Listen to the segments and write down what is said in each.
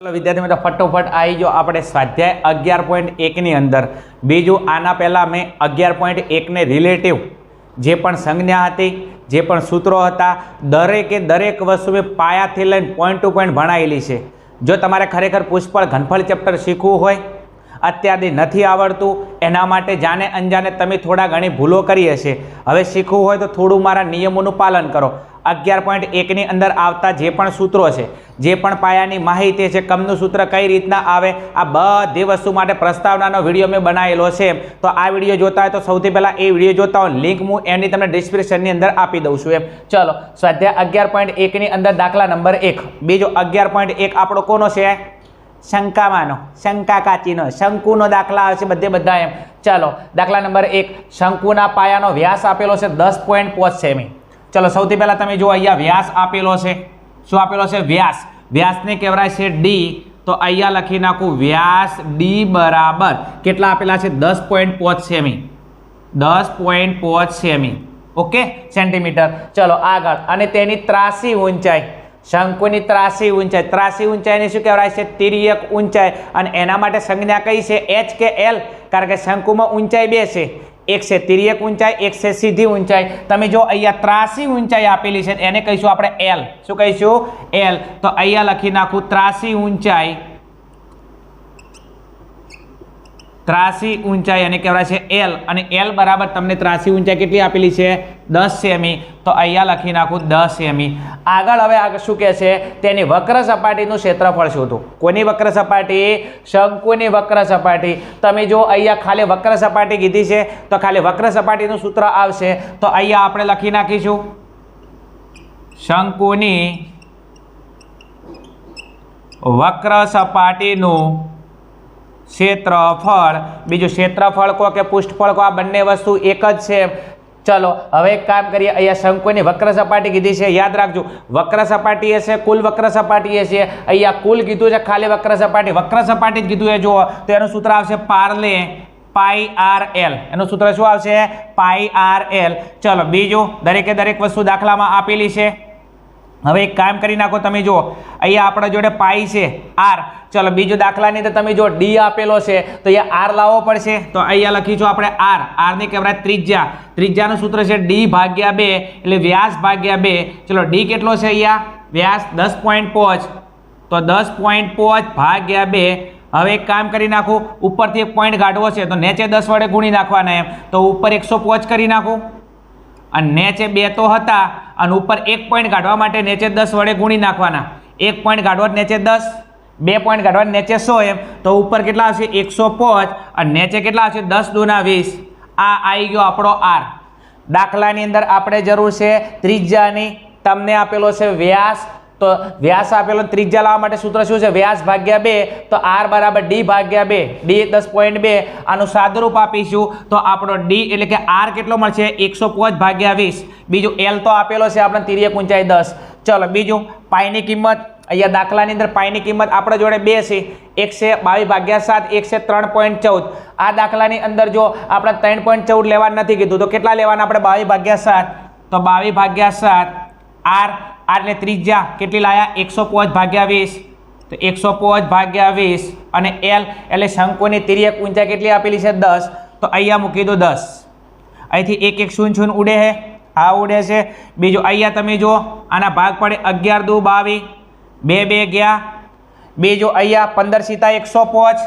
ચાલો વિદ્યાર્થી મિત્રો, ફટોફટ આવી જો આપણે સ્વાધ્યાય અગિયાર પોઈન્ટ એકની અંદર. બીજું, આના પહેલાં મેં અગિયાર પોઈન્ટ એકને રિલેટિવ જે પણ સંજ્ઞા હતી, જે પણ સૂત્રો હતા, દરેકે દરેક વસ્તુ મેં પાયાથી લઈને પોઈન્ટ ટુ પોઈન્ટ ભણાયેલી છે. જો તમારે ખરેખર પુષ્પળ ઘનફળ ચેપ્ટર શીખવું હોય, અત્યારથી નથી આવડતું, એના માટે જાણે અંજાને તમે થોડા ઘણી ભૂલો કરી હશે. હવે શીખવું હોય તો થોડું મારા નિયમોનું પાલન કરો. અગિયાર પોઈન્ટ એકની અંદર આવતા જે પણ સૂત્રો છે, જે પણ પાયાની માહિતી છે, કમનું સૂત્ર કઈ રીતના આવે, આ બધી વસ્તુ માટે પ્રસ્તાવનાનો વીડિયો મેં બનાવેલો છે. તો આ વીડિયો જોતા હોય તો સૌથી પહેલાં એ વીડિયો જોતા હોય લિંક હું એની તમને ડિસ્ક્રિપ્શનની અંદર આપી દઉં છું એમ. ચલો, સ્વાધ્યાય અગિયાર પોઈન્ટ એકની અંદર દાખલા નંબર એક. બીજો અગિયાર પોઈન્ટ એક આપણો કોનો છે? શંકામાંનો શંકા કાચીનો શંકુનો દાખલા આવે છે બધે બધા એમ. ચાલો, દાખલા નંબર એક. શંકુના પાયાનો વ્યાસ આપેલો છે દસ પોઈન્ટ પોચ સેમી ચલો, સૌથી પહેલાં તમે જુઓ, અહીંયા વ્યાસ આપેલો છે. શું આપેલો છે? વ્યાસ. વ્યાસને કહેવાય છે ડી તો અહીંયા લખી નાખું, વ્યાસ ડી બરાબર. કેટલા આપેલા છે? દસ પોઈન્ટ પાંચ સેમી દસ પોઈન્ટ પાંચ સેમી ઓકે? સેન્ટીમીટર. ચલો, આગળ. અને તેની ત્રાસી ઊંચાઈ. શંકુની ત્રાસી ઊંચાઈ. ત્રાસી ઊંચાઈને શું કહેવાય છે? તિર્યક ઊંચાઈ. અને એના માટે સંજ્ઞા કઈ છે? એચ કે એલ કારણ કે શંકુમાં ઊંચાઈ બે છે. એક છે તિર્યક ઊંચાઈ, એક છે સીધી ઊંચાઈ. તમે જો અહીંયા ત્રાસી ઊંચાઈ આપેલી છે એને કહીશું આપણે એલ શું કહીશું? એલ તો અહીંયા લખી નાખું ત્રાસી ઊંચાઈ. ત્રાસી ઊંચાઈ એને કહેવાય છે એલ અને એલ બરાબર તમને ત્રાસી ઊંચાઈ કેટલી આપેલી છે? દસ સેમી, તો અહીંયા લખી નાખું દસ સેમી. આગળ હવે આગળ શું કહે છે? તેની વક્ર સપાટીનું ક્ષેત્રફળ શોધો કોની વક્ર સપાટી? શંકુની વક્ર સપાટી. તમે જો અહીંયા ખાલી વક્ર સપાટી કીધી છે, તો ખાલી વક્ર સપાટીનું સૂત્ર આવશે. તો અહીંયા આપણે લખી નાખીશું. શંકુની વક્ર સપાટીનું ક્ષેત્રફળ. બીજું ક્ષેત્રફળ કહો કે પૃષ્ઠફળ કહો આ બંને વસ્તુ એક જ છે. ચલો, હવે એક કામ કરીએ, અહીંયા શંકુની વક્ર સપાટી કીધી છે, યાદ રાખજો. વક્ર સપાટી હશે કુલ વક્ર સપાટી એ છે. અહીંયા કુલ કીધું છે, ખાલી વક્ર સપાટી. વક્ર સપાટી જ કીધું એ જુઓ. તો એનું સૂત્ર આવશે પાર્લે પાઈ આર એલ. એનું સૂત્ર શું આવશે? Pi R L. ચલો, બીજું દરેકે દરેક વસ્તુ દાખલામાં આપેલી છે. હવે એક કામ કરી નાખો તમે જુઓ. અહીંયા આપણા જોડે પાઈ છે, આર. ચલો, બીજો દાખલાની અંદર તમે જો ડી આપેલો છે. તો અહીંયા આર લાવવો પડશે. તો અહીંયા લખીશું આપણે આર. આરની કહેવાય ત્રિજ્યા. ત્રિજ્યાનું સૂત્ર છે ડી ભાગ્યા બે, એટલે વ્યાસ ભાગ્યા બે. ચલો, ડી કેટલો છે અહીંયા? વ્યાસ દસ પોઈન્ટ પોચ. તો દસ પોઈન્ટ પોચ ભાગ્યા બે. હવે એક કામ કરી નાખું, ઉપરથી એક પોઈન્ટ કાઢવો છે. તો નીચે દસ વડે ગુણી નાખવાના એમ. તો ઉપર એકસો પોચ કરી નાખું. અને નેચે બે તો હતા. અને ઉપર એક પોઈન્ટ કાઢવા માટે નીચે દસ વડે ગુણી નાખવાના. એક પોઈન્ટ કાઢવા નીચે દસ, બે પોઈન્ટ કાઢવા નીચે સો એમ. તો ઉપર કેટલા આવશે? એકસો પાંચ. અને નીચે કેટલા આવશે? દસ દુના વીસ. આ આવી ગયો આપણો આર. દાખલાની અંદર આપણે જરૂર છે ત્રિજ્યાની, તમને આપેલો છે વ્યાસ તો વ્યાસ આપેલો ત્રિજ્યા લાવવા માટે સૂત્ર શું છે? વ્યાસ ભાગ્યા બે, તો આર બરાબર ડી ભાગ્યા બે. ડી દસ પોઈન્ટ બે. આનું સાદુરૂપ આપીશું. તો આપણો ડી એટલે કે આર કેટલો મળશે? એકસો પાંચ ભાગ્યા વીસ. બીજું એલ તો આપેલો છે આપણે તિર્યક ઊંચાઈ દસ. ચલો, બીજું પાઈની કિંમત. અહીંયા દાખલાની અંદર પાઈની કિંમત આપણા જોડે બે છે. એક છે બાવીસ ભાગ્યા સાત, એક છે ત્રણ પોઈન્ટ ચૌદ. આ દાખલાની અંદર જો આપણે ત્રણ પોઈન્ટ ચૌદ લેવા નથી કીધું, તો કેટલા લેવાના આપણે? બાવીસ ભાગ્યા સાત. તો બાવીસ ભાગ્યા સાત, આર આર એટલે ત્રિજ્યા કેટલી લાયા? એકસો પાંચ ભાગ્યા વીસ. તો એકસો પાંચ ભાગ્યા વીસ અને એલ એટલે શંકુની તિર્યક ઊંચાઈ કેટલી આપેલી છે? દસ. તો અહીંયા મૂકી દો દસ. અહીંથી એક એક શૂન્ય શૂન્ય ઉડે છે આ ઉડે છે. બીજું અહીંયા તમે જુઓ, આના ભાગ પડે અગિયાર દુ બાવીસ બે બે ગયા. બીજું અહીંયા પંદર સીતા એકસો પાંચ.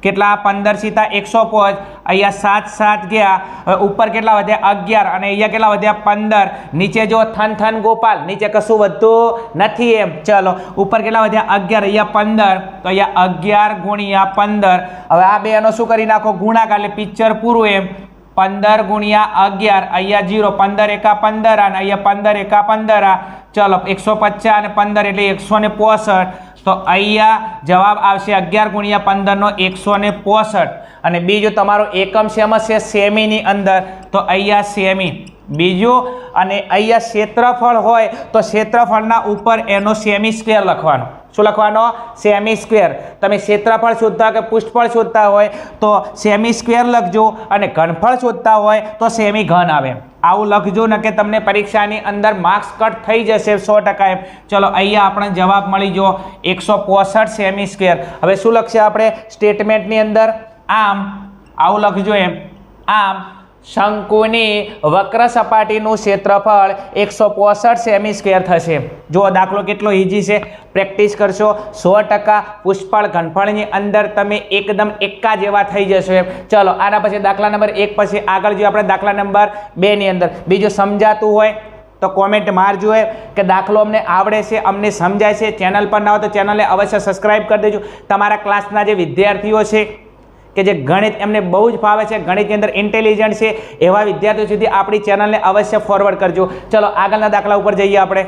કેટલા? પંદર સીતા એકસો પાંચ. અહીંયા સાત સાત ગયા. હવે ઉપર કેટલા વધ્યા? અગિયાર. અને અહીંયા કેટલા વધ્યા? પંદર. નીચે જો થન થન ગોપાલ, નીચે કશું વધતું નથી એમ. ચલો, ઉપર કેટલા વધ્યા? અગિયાર. અહીંયા પંદર. તો અહીંયા અગિયાર ગુણ્યા પંદર. હવે આ બે એનો શું કરી નાખો? ગુણાકાર, એટલે પિક્ચર પૂરું એમ. પંદર ગુણ્યા અગિયાર. અહીંયા જીરો. પંદર એકા પંદર અને અહીંયા પંદર એકા પંદર. આ ચલો, એકસો પચાસ અને પંદર એટલે એકસો ને પોસઠ. તો અહીંયા જવાબ આવશે અગિયાર ગુણ્યા પંદરનો એકસો ને પોસઠ. અને બીજું તમારો એકમ શેમાં છે? સેમીની અંદર. તો અહીંયા સેમી. બીજું, અને અહીંયા ક્ષેત્રફળ હોય તો ક્ષેત્રફળના ઉપર એનો સેમી સ્કેર લખવાનો. શું લખવાનો? સેમી સ્ક્વેર તમે ક્ષેત્રફળ શોધતા કે પૃષ્ઠફળ શોધતા હોય, તો સેમી સ્ક્વેર લખજો અને ઘનફળ શોધતા હોય, તો સેમી ઘન આવે. આવું લખજો, ને કે તમને પરીક્ષાની અંદર માર્ક્સ કટ થઈ જશે સો ટકા એમ ચલો, અહીંયા આપણે જવાબ મળી જો એકસો પોસઠ સેમી સ્ક્વેર હવે શું લખશે આપણે? સ્ટેટમેન્ટની અંદર આમ. આવું લખજો એમ. આમ. શંકુની વક્ર સપાટીનું ક્ષેત્રફળ એકસો પોસઠ સેમી સ્ક્વેર થશે. જો દાખલો કેટલો ઇઝી છે. પ્રેક્ટિસ કરશો. સો ટકા પુષ્પળ ઘનફળની અંદર તમે એકદમ એકા જેવા થઈ જશો એમ. ચલો, આના પછી દાખલા નંબર એક પછી આગળ જો આપણે દાખલા નંબર બેની અંદર. બીજું સમજાતું હોય તો કોમેન્ટ મારજો એ કે દાખલો અમને આવડે છે, અમને સમજાય છે. ચેનલ પર ના હોય તો ચેનલને અવશ્ય સબસ્ક્રાઈબ કરી દેજો. તમારા ક્લાસના જે વિદ્યાર્થીઓ છે કે જે ગણિત એમને બહુ જ ફાવે છે, ગણિતની અંદર ઇન્ટેલિજન્ટ છે, એવા વિદ્યાર્થીઓ સુધી આપણી ચેનલને અવશ્ય ફોરવર્ડ કરજો. ચલો, આગળના દાખલા ઉપર જઈએ આપણે.